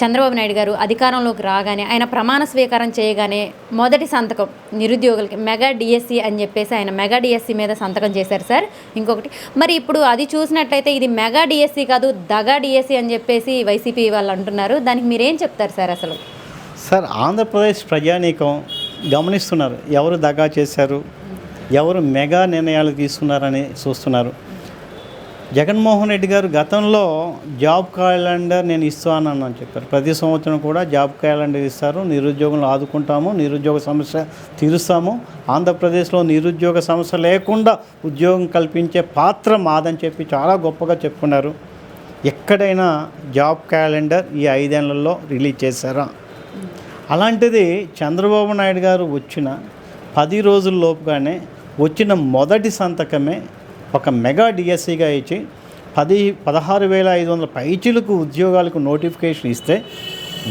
చంద్రబాబు నాయుడు గారు అధికారంలోకి రాగానే ఆయన ప్రమాణ స్వీకారం చేయగానే మొదటి సంతకం నిరుద్యోగులకి మెగా డిఎస్సి అని చెప్పేసి ఆయన మెగా డిఎస్సి మీద సంతకం చేశారు సార్. ఇంకొకటి మరి ఇప్పుడు అది చూసినట్లయితే ఇది మెగా డిఎస్సి కాదు దగా డిఎస్సి అని చెప్పేసి వైసీపీ వాళ్ళు అంటున్నారు. దానికి మీరేం చెప్తారు సార్ అసలు? సార్ ఆంధ్రప్రదేశ్ ప్రజానీకం గమనిస్తున్నారు. ఎవరు దగా చేశారు? ఎవరు మెగా నిర్ణయాలు తీసుకున్నారని చూస్తున్నారు. జగన్మోహన్ రెడ్డి గారు గతంలో జాబ్ క్యాలెండర్ నేను ఇస్తాను అని చెప్పారు. ప్రతి సంవత్సరం కూడా జాబ్ క్యాలెండర్ ఇస్తారు. నిరుద్యోగులను ఆదుకుంటాము. నిరుద్యోగ సమస్య తీరుస్తాము. ఆంధ్రప్రదేశ్లో నిరుద్యోగ సమస్య లేకుండా ఉద్యోగం కల్పించే పాత్ర మాదని చెప్పి చాలా గొప్పగా చెప్పుకున్నారు. ఎక్కడైనా జాబ్ క్యాలెండర్ ఈ ఐదేళ్ళలో రిలీజ్ చేశారా? అలాంటిది చంద్రబాబు నాయుడు గారు వచ్చిన పది రోజుల లోపుగానే వచ్చిన మొదటి సంతకమే ఒక మెగా డిఎస్సిగా ఇచ్చి పది పదహారు వేల ఐదు వందల పైచీలకు ఉద్యోగాలకు నోటిఫికేషన్ ఇస్తే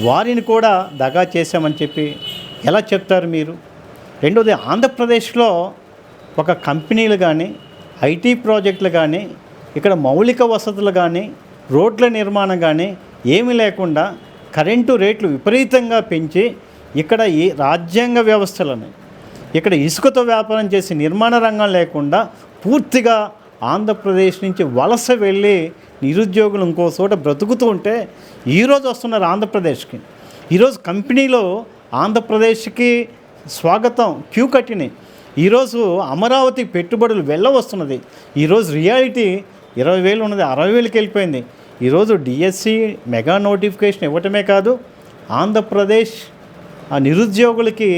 వారిని కూడా దగా చేశామని చెప్పి ఎలా చెప్తారు మీరు? రెండోది ఆంధ్రప్రదేశ్లో ఒక కంపెనీలు కానీ ఐటీ ప్రాజెక్టులు కానీ ఇక్కడ మౌలిక వసతులు కానీ రోడ్ల నిర్మాణం కానీ ఏమీ లేకుండా కరెంటు రేట్లు విపరీతంగా పెంచి ఇక్కడ ఈ రాజ్యాంగ వ్యవస్థలను ఇక్కడ ఇసుకతో వ్యాపారం చేసి నిర్మాణ రంగం లేకుండా పూర్తిగా ఆంధ్రప్రదేశ్ నుంచి వలస వెళ్ళి నిరుద్యోగులు ఇంకో చోట బ్రతుకుతూ ఉంటే ఈరోజు వస్తున్నారు ఆంధ్రప్రదేశ్కి. ఈరోజు కంపెనీలో ఆంధ్రప్రదేశ్కి స్వాగతం క్యూ కట్టినాయి ఈరోజు అమరావతి పెట్టుబడులు వెళ్ళవస్తున్నది ఈరోజు రియాలిటీ ఇరవై వేలు ఉన్నది అరవై వేలకి వెళ్ళిపోయింది. ఈరోజు డిఎస్సి మెగా నోటిఫికేషన్ ఇవ్వటమే కాదు ఆంధ్రప్రదేశ్ ఆ నిరుద్యోగులకి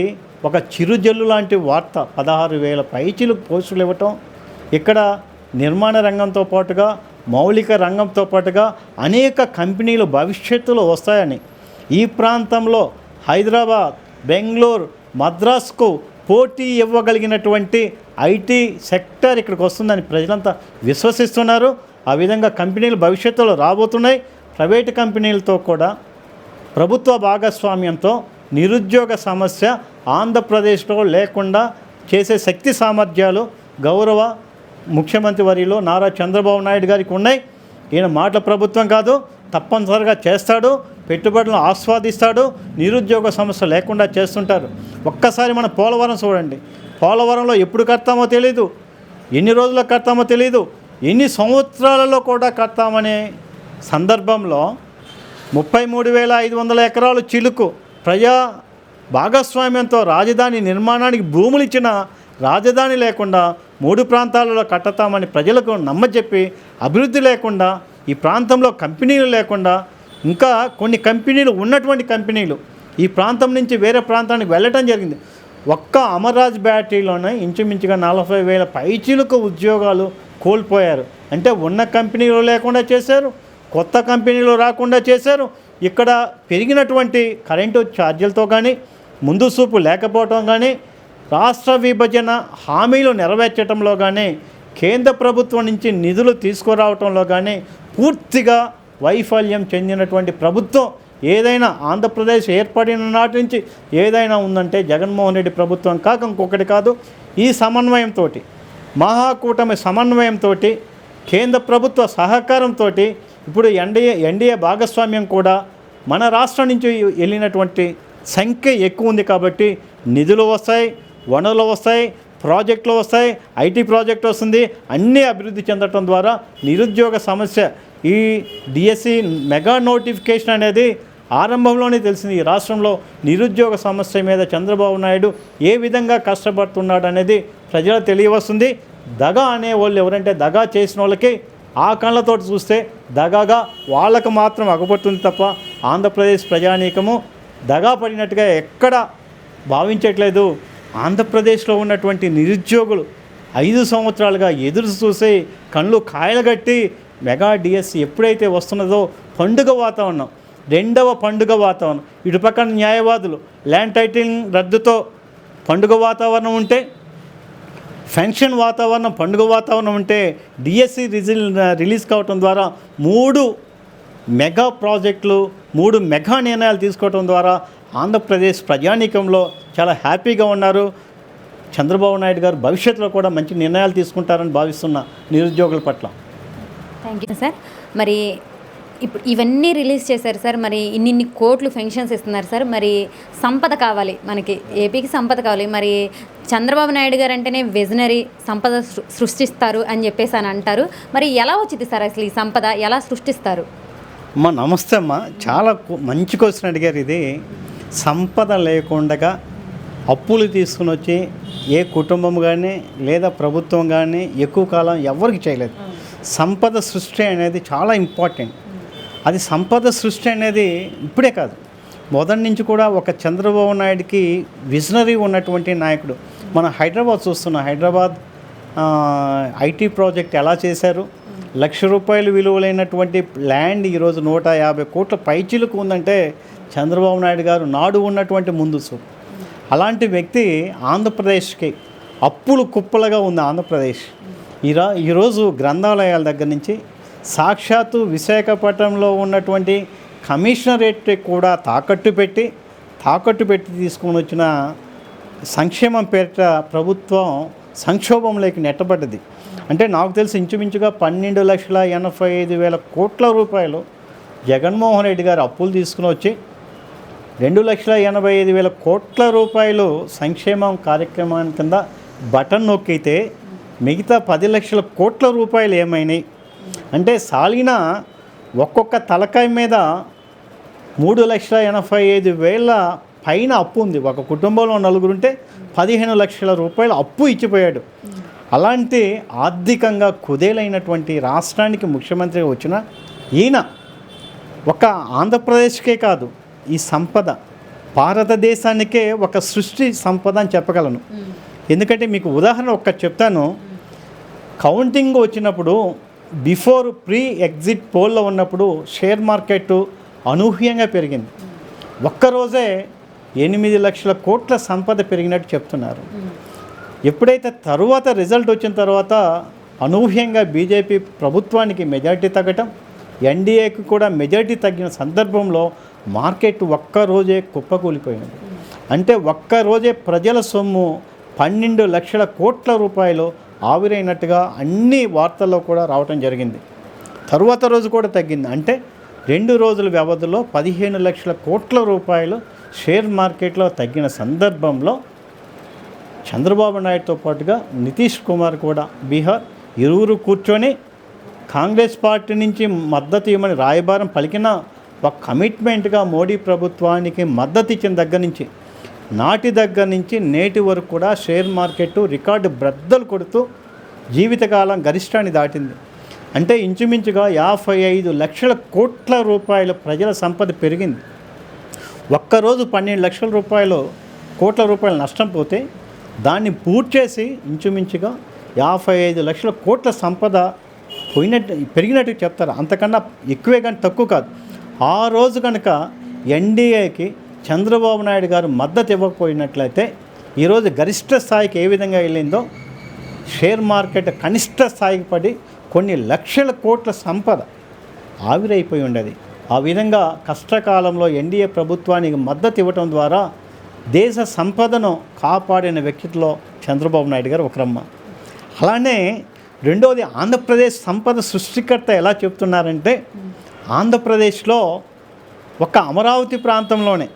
ఒక చిరుజల్లు లాంటి వార్త పదహారు వేల పైచీలు పోస్టులు ఇవ్వటం ఇక్కడ నిర్మాణ రంగంతో పాటుగా మౌలిక రంగంతో పాటుగా అనేక కంపెనీలు భవిష్యత్తులో వస్తాయని. ఈ ప్రాంతంలో హైదరాబాద్ బెంగళూరు మద్రాస్కు పోటీ ఇవ్వగలిగినటువంటి ఐటీ సెక్టర్ ఇక్కడికి వస్తుందని ప్రజలంతా విశ్వసిస్తున్నారు. ఆ విధంగా కంపెనీలు భవిష్యత్తులో రాబోతున్నాయి. ప్రైవేటు కంపెనీలతో కూడా ప్రభుత్వ భాగస్వామ్యంతో నిరుద్యోగ సమస్య ఆంధ్రప్రదేశ్లో లేకుండా చేసే శక్తి సామర్థ్యాలు గౌరవ ముఖ్యమంత్రి వరిలో నారా చంద్రబాబు నాయుడు గారికి ఉన్నాయి. ఈయన మాటల ప్రభుత్వం కాదు తప్పనిసరిగా చేస్తాడు పెట్టుబడులను ఆస్వాదిస్తాడు నిరుద్యోగ సమస్య లేకుండా చేస్తుంటారు. ఒక్కసారి మన పోలవరం చూడండి. పోలవరంలో ఎప్పుడు కడతామో తెలీదు. ఎన్ని రోజులకు కడతామో తెలీదు. ఎన్ని సంవత్సరాలలో కూడా కడతామనే సందర్భంలో ముప్పై మూడు వేల ఐదు వందల ఎకరాలు చిలుకు ప్రజా భాగస్వామ్యంతో రాజధాని నిర్మాణానికి భూములు ఇచ్చిన రాజధాని లేకుండా మూడు ప్రాంతాలలో కట్టతామని ప్రజలకు నమ్మచెప్పి అభివృద్ధి లేకుండా ఈ ప్రాంతంలో కంపెనీలు లేకుండా ఇంకా కొన్ని కంపెనీలు ఉన్నటువంటి కంపెనీలు ఈ ప్రాంతం నుంచి వేరే ప్రాంతానికి వెళ్ళటం జరిగింది. ఒక్క అమర్రాజ్ బ్యాటరీలోనే ఇంచుమించుగా నలభై వేల పైచీలకు ఉద్యోగాలు కోల్పోయారు. అంటే ఉన్న కంపెనీలు లేకుండా చేశారు కొత్త కంపెనీలు రాకుండా చేశారు. ఇక్కడ పెరిగినటువంటి కరెంటు ఛార్జీలతో కానీ ముందు చూపు లేకపోవటం కానీ రాష్ట్ర విభజన హామీలు నెరవేర్చడంలో కానీ కేంద్ర ప్రభుత్వం నుంచి నిధులు తీసుకురావటంలో కానీ పూర్తిగా వైఫల్యం చెందినటువంటి ప్రభుత్వం ఏదైనా ఆంధ్రప్రదేశ్ ఏర్పడిన నాటి నుంచి ఏదైనా ఉందంటే జగన్మోహన్ రెడ్డి ప్రభుత్వం కాక ఇంకొకటి కాదు ఈ సమన్వయంతో మహాకూటమి సమన్వయంతో కేంద్ర ప్రభుత్వ సహకారంతో ఇప్పుడు ఎన్డీఏ ఎన్డీఏ భాగస్వామ్యం కూడా మన రాష్ట్రం నుంచి వెళ్ళినటువంటి సంఖ్య ఎక్కువ ఉంది కాబట్టి నిధులు వస్తాయి వనరులు వస్తాయి ప్రాజెక్టులు వస్తాయి ఐటీ ప్రాజెక్ట్ వస్తుంది అన్నీ అభివృద్ధి చెందటం ద్వారా నిరుద్యోగ సమస్య. ఈ డిఎస్సి మెగా నోటిఫికేషన్ అనేది ఆరంభంలోనే తెలిసింది. ఈ రాష్ట్రంలో నిరుద్యోగ సమస్య మీద చంద్రబాబు నాయుడు ఏ విధంగా కష్టపడుతున్నాడు అనేది ప్రజలకు తెలియవస్తుంది. దగా అనే వాళ్ళు ఎవరంటే దగా చేసిన వాళ్ళకి ఆ కళ్ళతో చూస్తే దగాగా వాళ్ళకు మాత్రం అగపడుతుంది తప్ప ఆంధ్రప్రదేశ్ ప్రజానీకము దగా పడినట్టుగా ఎక్కడ భావించట్లేదు. ఆంధ్రప్రదేశ్లో ఉన్నటువంటి నిరుద్యోగులు ఐదు సంవత్సరాలుగా ఎదురు చూసి కళ్ళు కాయలగట్టి మెగా డిఎస్ ఎప్పుడైతే వస్తున్నదో పండుగ వాతావరణం రెండవ పండుగ వాతావరణం. ఇటుపక్కన న్యాయవాదులు ల్యాండ్ టైటిలింగ్ రద్దుతో పండుగ వాతావరణం ఉంటే ఫెన్షన్ వాతావరణం పండుగ వాతావరణం ఉంటే డిఎస్సి రిజిల్ రిలీజ్ కావటం ద్వారా మూడు మెగా ప్రాజెక్టులు మూడు మెగా నిర్ణయాలు తీసుకోవటం ద్వారా ఆంధ్రప్రదేశ్ ప్రజానీకంలో చాలా హ్యాపీగా ఉన్నారు. చంద్రబాబు నాయుడు గారు భవిష్యత్తులో కూడా మంచి నిర్ణయాలు తీసుకుంటారని భావిస్తున్న నిరుద్యోగుల పట్ల. థ్యాంక్ యూ సార్ మరి ఇప్పుడు ఇవన్నీ రిలీజ్ చేశారు సార్ మరి ఇన్ని ఇన్ని కోట్లు ఫెన్షన్స్ ఇస్తున్నారు సార్ మరి సంపద కావాలి మనకి. ఏపీకి సంపద కావాలి. మరి చంద్రబాబు నాయుడు గారు అంటేనే విజనరీ సంపద సృష్టిస్తారు అని చెప్పేసి అని అంటారు. మరి ఎలా వచ్చింది సార్ అసలు ఈ సంపద? ఎలా సృష్టిస్తారు? అమ్మా నమస్తే అమ్మా. చాలా మంచి క్వశ్చన్ అడిగారు ఇది. సంపద లేకుండా అప్పులు తీసుకుని వచ్చి ఏ కుటుంబం కానీ లేదా ప్రభుత్వం కానీ ఎక్కువ కాలం ఎవరికి చేయలేదు. సంపద సృష్టి అనేది చాలా ఇంపార్టెంట్. అది సంపద సృష్టి అనేది ఇప్పుడే కాదు. మొదటి నుంచి కూడా ఒక చంద్రబాబు నాయుడికి విజనరీ ఉన్నటువంటి నాయకుడు. మనం హైదరాబాద్ చూస్తున్నాం హైదరాబాద్ ఐటీ ప్రాజెక్ట్ ఎలా చేశారు? లక్ష రూపాయలు విలువలైనటువంటి ల్యాండ్ ఈరోజు నూట యాభై కోట్ల పైచిలకు ఉందంటే చంద్రబాబు నాయుడు గారు నాడు ఉన్నటువంటి ముందుసు అలాంటి వ్యక్తి ఆంధ్రప్రదేశ్కి అప్పులు కుప్పలుగా ఉంది ఆంధ్రప్రదేశ్. ఈరా ఈరోజు గ్రంథాలయాల దగ్గర నుంచి సాక్షాత్తు విశాఖపట్నంలో ఉన్నటువంటి కమిషనరేట్ కూడా తాకట్టు పెట్టి తాకట్టు పెట్టి తీసుకొని వచ్చిన సంక్షేమం పేరిట ప్రభుత్వం సంక్షోభంలోకి నెట్టబడ్డది. అంటే నాకు తెలిసి ఇంచుమించుగా పన్నెండు లక్షల ఎనభై ఐదు వేల కోట్ల రూపాయలు జగన్మోహన్ రెడ్డి గారు అప్పులు తీసుకుని వచ్చి రెండు లక్షల ఎనభై ఐదు వేల కోట్ల రూపాయలు సంక్షేమం కార్యక్రమాన్ని కింద బటన్ నొక్కితే మిగతా పది లక్షల కోట్ల రూపాయలు ఏమైనాయి? అంటే సాలిన ఒక్కొక్క తలకాయ మీద మూడు లక్షల ఎనభై ఐదు వేల పైన అప్పు ఉంది. ఒక కుటుంబంలో నలుగురు ఉంటే పదిహేను లక్షల రూపాయలు అప్పు ఇచ్చిపోయాడు. అలాంటి ఆర్థికంగా కుదేలైనటువంటి రాష్ట్రానికి ముఖ్యమంత్రిగా వచ్చిన ఈయన ఒక ఆంధ్రప్రదేశ్కే కాదు ఈ సంపద భారతదేశానికే ఒక సృష్టి సంపద అని చెప్పగలను. ఎందుకంటే మీకు ఉదాహరణ ఒక చెప్తాను. కౌంటింగ్ వచ్చినప్పుడు బిఫోర్ ప్రీ ఎగ్జిట్ పోల్లో ఉన్నప్పుడు షేర్ మార్కెట్ అనూహ్యంగా పెరిగింది. ఒక్కరోజే ఎనిమిది లక్షల కోట్ల సంపద పెరిగినట్టు చెప్తున్నారు. ఎప్పుడైతే తరువాత రిజల్ట్ వచ్చిన తర్వాత అనూహ్యంగా బీజేపీ ప్రభుత్వానికి మెజార్టీ తగ్గటం ఎన్డీఏకి కూడా మెజార్టీ తగ్గిన సందర్భంలో మార్కెట్ ఒక్క రోజే కుప్పకూలిపోయింది. అంటే ఒక్క రోజే ప్రజల సొమ్ము పన్నెండు లక్షల కోట్ల రూపాయలు ఆవిరైనట్టుగా అన్ని వార్తల్లో కూడా రావటం జరిగింది. తరువాత రోజు కూడా తగ్గింది. అంటే రెండు రోజుల వ్యవధిలో పదిహేను లక్షల కోట్ల రూపాయలు షేర్ మార్కెట్లో తగ్గిన సందర్భంలో చంద్రబాబు నాయుడుతో పాటుగా నితీష్ కుమార్ కూడా బీహార్ ఇరువురు కూర్చొని కాంగ్రెస్ పార్టీ నుంచి మద్దతు ఇవ్వమని రాయబారం పలికిన ఒక కమిట్మెంట్గా మోడీ ప్రభుత్వానికి మద్దతు ఇచ్చిన దగ్గర నుంచి నాటి దగ్గర నుంచి నేటి వరకు కూడా షేర్ మార్కెట్ రికార్డు బ్రద్దలు కొడుతూ జీవితకాలం గరిష్టాన్ని దాటింది. అంటే ఇంచుమించుగా యాభై ఐదు లక్షల కోట్ల రూపాయల ప్రజల సంపద పెరిగింది. ఒక్కరోజు పన్నెండు లక్షల రూపాయలు కోట్ల రూపాయలు నష్టం పోతే దాన్ని పూర్తి చేసి ఇంచుమించుగా యాభై ఐదు లక్షల కోట్ల సంపద పోయినట్టు పెరిగినట్టు చెప్తారు. అంతకన్నా ఎక్కువే కానీ తక్కువ కాదు. ఆ రోజు కనుక ఎన్డీఏకి చంద్రబాబు నాయుడు గారు మద్దతు ఇవ్వకపోయినట్లయితే ఈరోజు గరిష్ట స్థాయికి ఏ విధంగా వెళ్ళిందో షేర్ మార్కెట్ కనిష్ట స్థాయికి పడి కొన్ని లక్షల కోట్ల సంపద ఆవిరైపోయి ఉండేది. ఆ విధంగా కష్టకాలంలో ఎన్డీఏ ప్రభుత్వానికి మద్దతు ఇవ్వటం ద్వారా దేశ సంపదను కాపాడిన వ్యక్తిలో చంద్రబాబు నాయుడు గారు ఒకరమ్మ. అలానే రెండవది ఆంధ్రప్రదేశ్ సంపద సృష్టికర్త ఎలా చెప్తున్నారంటే ఆంధ్రప్రదేశ్లో ఒక అమరావతి ప్రాంతంలోనే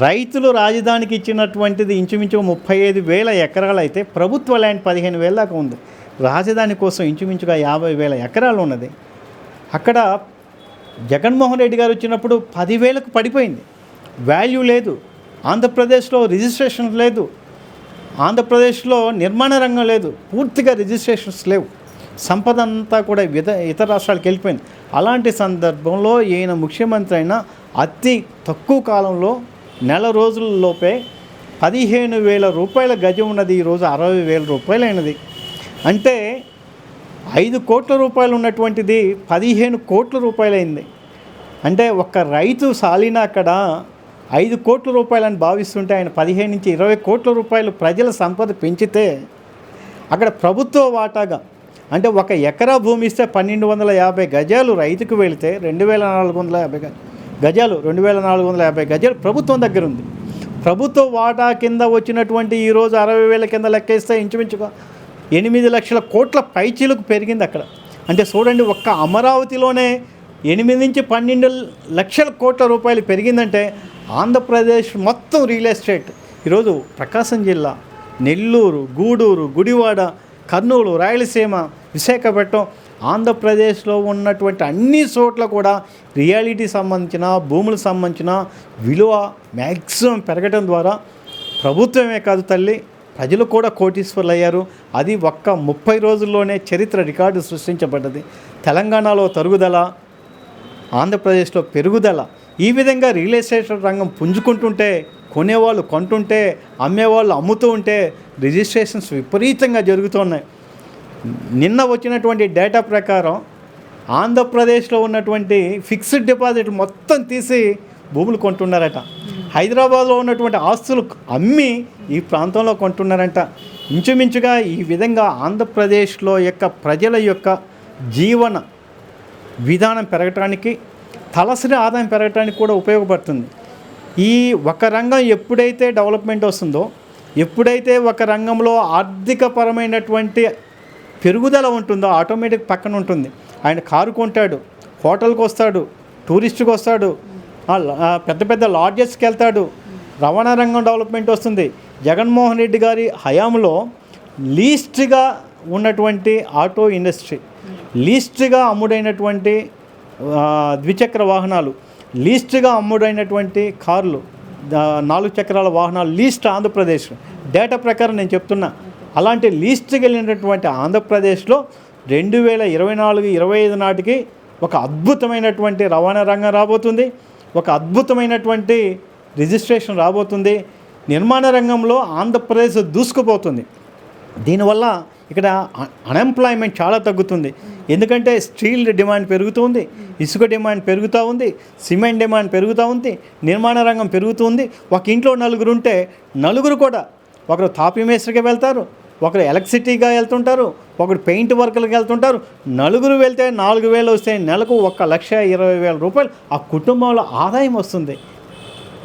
రైతులు రాజధానికి ఇచ్చినటువంటిది ఇంచుమించు ముప్పై ఐదు వేల ఎకరాలు అయితే ప్రభుత్వ ల్యాండ్ పదిహేను వేల దాకా ఉంది. రాజధాని కోసం ఇంచుమించుగా యాభై వేల ఎకరాలు ఉన్నది. అక్కడ జగన్మోహన్ రెడ్డి గారు వచ్చినప్పుడు పదివేలకు పడిపోయింది. వాల్యూ లేదు. ఆంధ్రప్రదేశ్లో రిజిస్ట్రేషన్ లేదు. ఆంధ్రప్రదేశ్లో నిర్మాణ రంగం లేదు. పూర్తిగా రిజిస్ట్రేషన్స్ లేవు. సంపద అంతా కూడా విద ఇతర రాష్ట్రాలకు వెళ్ళిపోయింది. అలాంటి సందర్భంలో ఈయన ముఖ్యమంత్రి అయినా అతి తక్కువ కాలంలో నెల రోజులలోపే పదిహేను వేల రూపాయల గజం ఉన్నది. ఈరోజు అరవై వేల రూపాయలైనది. అంటే ఐదు కోట్ల రూపాయలు ఉన్నటువంటిది పదిహేను కోట్ల రూపాయలైంది. అంటే ఒక్క రైతు సాలిన అక్కడ ఐదు కోట్ల రూపాయలని భావిస్తుంటే ఆయన పదిహేను నుంచి ఇరవై కోట్ల రూపాయలు ప్రజల సంపద పెంచితే అక్కడ ప్రభుత్వ వాటాగా అంటే ఒక ఎకరా భూమి ఇస్తే పన్నెండు వందల యాభై గజాలు రైతుకు వెళితే రెండు వేల నాలుగు వందల యాభై గజాలు రెండు వేల నాలుగు వందల యాభై గజాలు ప్రభుత్వం దగ్గర ఉంది. ప్రభుత్వ వాటా కింద వచ్చినటువంటి ఈరోజు అరవై వేల కింద లెక్కేస్తే ఇంచుమించుగా ఎనిమిది లక్షల కోట్ల పైచీలకు పెరిగింది అక్కడ. అంటే చూడండి ఒక్క అమరావతిలోనే ఎనిమిది నుంచి పన్నెండు లక్షల కోట్ల రూపాయలు పెరిగిందంటే ఆంధ్రప్రదేశ్ మొత్తం రియల్ ఎస్టేట్. ఈరోజు ప్రకాశం జిల్లా నెల్లూరు గూడూరు గుడివాడ కర్నూలు రాయలసీమ విశాఖపట్నం ఆంధ్రప్రదేశ్లో ఉన్నటువంటి అన్ని చోట్ల కూడా రియాలిటీ సంబంధించిన భూములకు సంబంధించిన విలువ మ్యాక్సిమం పెరగటం ద్వారా ప్రభుత్వమే కాదు తల్లి ప్రజలు కూడా కోటీశ్వర్లు అయ్యారు అది ఒక్క ముప్పై రోజుల్లోనే చరిత్ర రికార్డు సృష్టించబడ్డది. తెలంగాణలో తరుగుదల ఆంధ్రప్రదేశ్లో పెరుగుదల ఈ విధంగా రియల్ ఎస్టేట్ రంగం పుంజుకుంటుంటే కొనేవాళ్ళు కొంటుంటే అమ్మేవాళ్ళు అమ్ముతూ ఉంటే రిజిస్ట్రేషన్స్ విపరీతంగా జరుగుతున్నాయి. నిన్న వచ్చినటువంటి డేటా ప్రకారం ఆంధ్రప్రదేశ్లో ఉన్నటువంటి ఫిక్స్డ్ డిపాజిట్ మొత్తం తీసి భూములు కొంటున్నారట. హైదరాబాద్లో ఉన్నటువంటి ఆస్తులు అమ్మి ఈ ప్రాంతంలో కొంటున్నారంట. ఇంచుమించుగా ఈ విధంగా ఆంధ్రప్రదేశ్లో యొక్క ప్రజల యొక్క జీవన విధానం పెరగటానికి తలసరి ఆదాయం పెరగటానికి కూడా ఉపయోగపడుతుంది. ఈ ఒక రంగం ఎప్పుడైతే డెవలప్మెంట్ వస్తుందో ఎప్పుడైతే ఒక రంగంలో ఆర్థికపరమైనటువంటి పెరుగుదల ఉంటుందో ఆటోమేటిక్ పక్కన ఉంటుంది. ఆయన కారు కొంటాడు హోటల్కి వస్తాడు టూరిస్ట్కి వస్తాడు పెద్ద పెద్ద లాడ్జెస్కి వెళ్తాడు. రవాణా రంగం డెవలప్మెంట్ వస్తుంది. జగన్మోహన్ రెడ్డి గారి హయాంలో లీస్ట్గా ఉన్నటువంటి ఆటో ఇండస్ట్రీ లీస్ట్గా అమ్ముడైనటువంటి ద్విచక్ర వాహనాలు లీస్ట్గా అమ్ముడైనటువంటి కార్లు నాలుగు చక్రాల వాహనాలు లీస్ట్ ఆంధ్రప్రదేశ్. డేటా ప్రకారం నేను చెప్తున్నా అలాంటి లీస్ట్కి వెళ్ళినటువంటి ఆంధ్రప్రదేశ్లో రెండు వేల ఇరవై నాలుగు ఇరవై ఐదు నాటికి ఒక అద్భుతమైనటువంటి రవాణా రంగం రాబోతుంది. ఒక అద్భుతమైనటువంటి రిజిస్ట్రేషన్ రాబోతుంది. నిర్మాణ రంగంలో ఆంధ్రప్రదేశ్ దూసుకుపోతుంది. దీనివల్ల ఇక్కడ అన్ఎంప్లాయ్మెంట్ చాలా తగ్గుతుంది. ఎందుకంటే స్టీల్ డిమాండ్ పెరుగుతుంది. ఇసుక డిమాండ్ పెరుగుతూ ఉంది. సిమెంట్ డిమాండ్ పెరుగుతూ ఉంది. నిర్మాణ రంగం పెరుగుతుంది. ఒక ఇంట్లో నలుగురు ఉంటే నలుగురు కూడా ఒకరు తాపి మేస్త్రికి వెళ్తారు. ఒకరు ఎలక్ట్రిసిటీగా వెళ్తుంటారు ఒకరు పెయింట్ వర్కర్కి వెళ్తుంటారు. నలుగురు వెళ్తే నాలుగు వేలు వస్తే నెలకు ఒక లక్ష ఇరవై వేల రూపాయలు. ఆ కుటుంబంలో ఆదాయం వస్తుంది.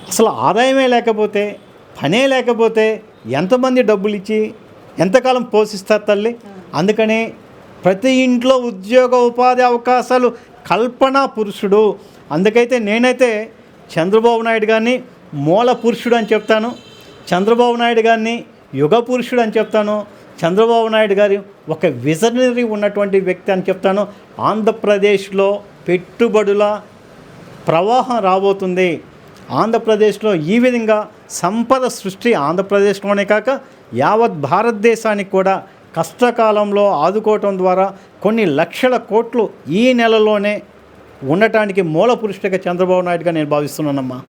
అసలు ఆదాయమే లేకపోతే పనే లేకపోతే ఎంతమంది డబ్బులు ఇచ్చి ఎంతకాలం పోషిస్తారు తల్లి? అందుకని ప్రతి ఇంట్లో ఉద్యోగ ఉపాధి అవకాశాలు కల్పన పురుషుడు. అందుకైతే నేనైతే చంద్రబాబు నాయుడు గారిని మూల పురుషుడు అని చెప్తాను. చంద్రబాబు నాయుడు గారిని యుగ పురుషుడు అని చెప్తాను చంద్రబాబు నాయుడు గారి ఒక విజనరీ ఉన్నటువంటి వ్యక్తి అని చెప్తాను ఆంధ్రప్రదేశ్లో పెట్టుబడుల ప్రవాహం రాబోతుంది. ఆంధ్రప్రదేశ్లో ఈ విధంగా సంపద సృష్టి ఆంధ్రప్రదేశ్లోనే కాక యావత్ భారతదేశానికి కూడా కష్టకాలంలో ఆదుకోవటం ద్వారా కొన్ని లక్షల కోట్లు ఈ నెలలోనే ఉండటానికి మూల పురుషుడిగా చంద్రబాబు నాయుడుగా నేను భావిస్తున్నానమ్మా.